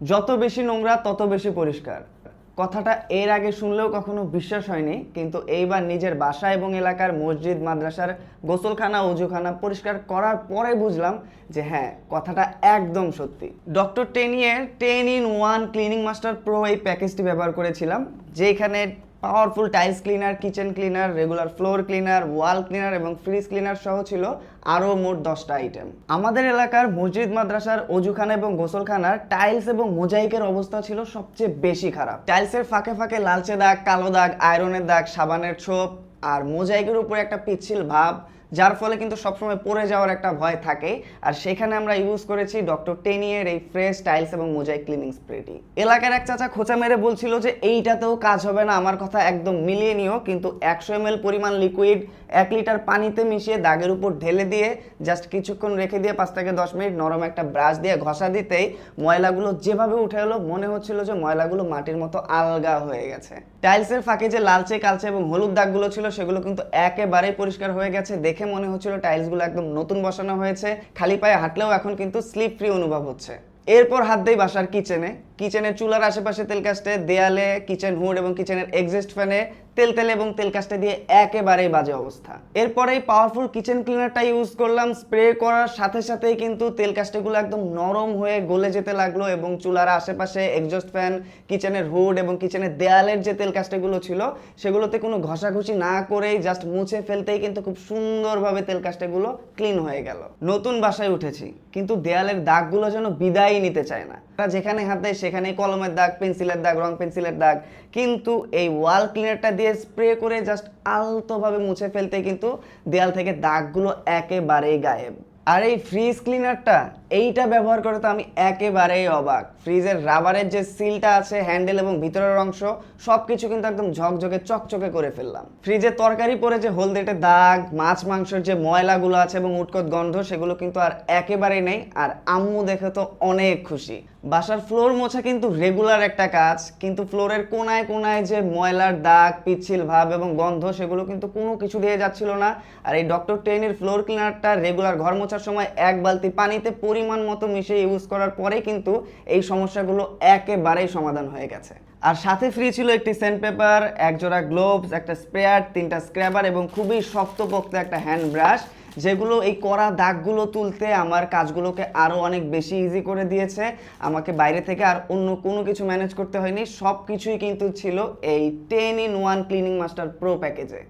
যত বেশি নোংরা, তত বেশি পরিষ্কার। কথাটা এর আগে শুনলেও কখনো বিশ্বাস হয়নি, কিন্তু এইবার নিজের বাসা এবং এলাকার মসজিদ, মাদ্রাসার গোসলখানা, উজুখানা পরিষ্কার করার পরে বুঝলাম যে হ্যাঁ কথাটা একদম সত্যি। Doctor টেনিয়ের ten in one cleaning master pro এই প্যাকেজটি ব্যবহার করেছিলাম, যেখানে powerful tiles cleaner, kitchen cleaner, regular floor cleaner, wall cleaner এবং ফ্রিজ ক্লিনার সহ ছিল আরও মোট দশটা আইটেম আমাদের এলাকার মসজিদ, মাদ্রাসার অজুখানা এবং গোসলখানার টাইলস এবং মোজাইকের অবস্থা ছিল সবচেয়ে বেশি খারাপ। টাইলসের ফাঁকে ফাঁকে লালচে দাগ, কালো দাগ, আয়রনের দাগ, সাবানের ছোপ আর মোজাইকের উপরে একটা পিচ্ছিল ভাব যার ফলে কিন্তু সবসময় পড়ে যাওয়ার একটা ভয় থাকে। আর সেখানে আমরা ইউজ করেছি ডক্টর টেনিয়ের এই ফ্রেশ টাইলস এবং মোজাইক ক্লিনিং স্প্রেটি এলাকার এক চাচা খোঁচা মেরে বলছিল যে, এইটাতেও কাজ হবে না, আমার কথা একদম মিলিয়ে নিও। কিন্তু একশো এম পরিমাণ লিকুইড এক লিটার পানিতে মিশিয়ে দাগের উপর ঢেলে দিয়ে জাস্ট কিছুক্ষণ রেখে দিয়ে পাঁচ থেকে দশ মিনিট নরম একটা ব্রাশ দিয়ে ঘষা দিতেই ময়লাগুলো যেভাবে উঠে এলো, মনে হচ্ছিল যে ময়লাগুলো মাটির মতো আলগা হয়ে গেছে। টাইলসের ফাঁকে যে লালচে কালচে এবং হলুদ দাগগুলো ছিল, সেগুলো কিন্তু একেবারেই পরিষ্কার হয়ে গেছে। দেখে মনে হচ্ছিল টাইলসগুলো একদম নতুন বসানো হয়েছে, খালি পায়ে হাঁটলেও এখন কিন্তু স্লিপ ফ্রি অনুভব হচ্ছে। এরপর হাত দেই বাসার কিচেনে। কিচেনের চুলার আশেপাশে তেল কাস্টে দেয়ালে কিচেন হুড এবং কিচেনের এক্সস্ট ফ্যানে তেল তেল এবং তেল কাস্টে দিয়ে একেবারেই বাজে অবস্থা। এরপরে এই পাওয়ারফুল কিচেন ক্লিনারটা ইউজ করলাম স্প্রে করার সাথে সাথেই কিন্তু তেল কাস্টেগুলো একদম নরম হয়ে গলে যেতে লাগল এবং চুলার আশেপাশে এক্সস্ট ফ্যান কিচেনের হুড এবং কিচেনের দেয়ালের যে তেল কাস্টেগুলো ছিল, সেগুলোতে কোনো ঘষাঘষি না করেই জাস্ট মুছে ফেলতেই কিন্তু খুব সুন্দরভাবে তেল কাস্টেগুলো ক্লিন হয়ে গেল। নতুন বাসায় উঠেছি, কিন্তু দেয়ালের দাগগুলো যেন বিদায়ই নিতে চায় না। যেখানে হাত দেয় সেখানেই কলমের দাগ, পেন্সিলের দাগ, রং পেন্সিলের দাগ। কিন্তু এই ওয়াল ক্লিনারটা দিয়ে স্প্রে করে জাস্ট আলতোভাবে মুছে ফেলতে কিন্তু দেয়াল থেকে দাগগুলো একেবারেই গায়েব। আর এই ফ্রিজ ক্লিনারটা এইটা ব্যবহার করে তো আমি একেবারেই অবাক। ফ্রিজের রাবারের যে সিলটা আছে, হ্যান্ডেল এবং ভিতরের অংশ সব কিছু কিন্তু একদম ঝকঝকে, চকচকে করে ফেললাম। ফ্রিজে তরকারি পরে যে হলদেটে দাগ, মাছ মাংসের যে ময়লাগুলো আছে এবং উটকট গন্ধ, সেগুলো কিন্তু আর একেবারেই নেই। আর আম্মু দেখে তো অনেক খুশি। বাসার ফ্লোর মোছা কিন্তু রেগুলার একটা কাজ, কিন্তু ফ্লোরের কোনায় কোনায় যে ময়লার দাগ, পিচ্ছিল ভাব এবং গন্ধ, সেগুলো কিন্তু কোনো কিছু দিয়ে যাচ্ছিল না। আর এই ডক্টর টেনের ফ্লোর ক্লিনারটা রেগুলার ঘর মোছার সময় এক বালতি পানিতে পরিমাণ মতো মিশিয়ে ইউজ করার পরেই কিন্তু এই সমস্যাগুলো একেবারেই সমাধান হয়ে গেছে। আর সাথে ফ্রি ছিল একটি সেন্ট পেপার এক জোড়া গ্লোভস একটা স্প্রেয়ার তিনটা স্ক্র্যাবার এবং খুবই শক্তপোক্ত একটা হ্যান্ড ব্রাশ যেগুলো এই কড়া দাগগুলো তুলতে আমার কাজগুলোকে আরও অনেক বেশি ইজি করে দিয়েছে। আমাকে বাইরে থেকে আর অন্য কোনো কিছু ম্যানেজ করতে হয়নি। সব কিছুই কিন্তু ছিল এই ten in one cleaning master pro প্যাকেজে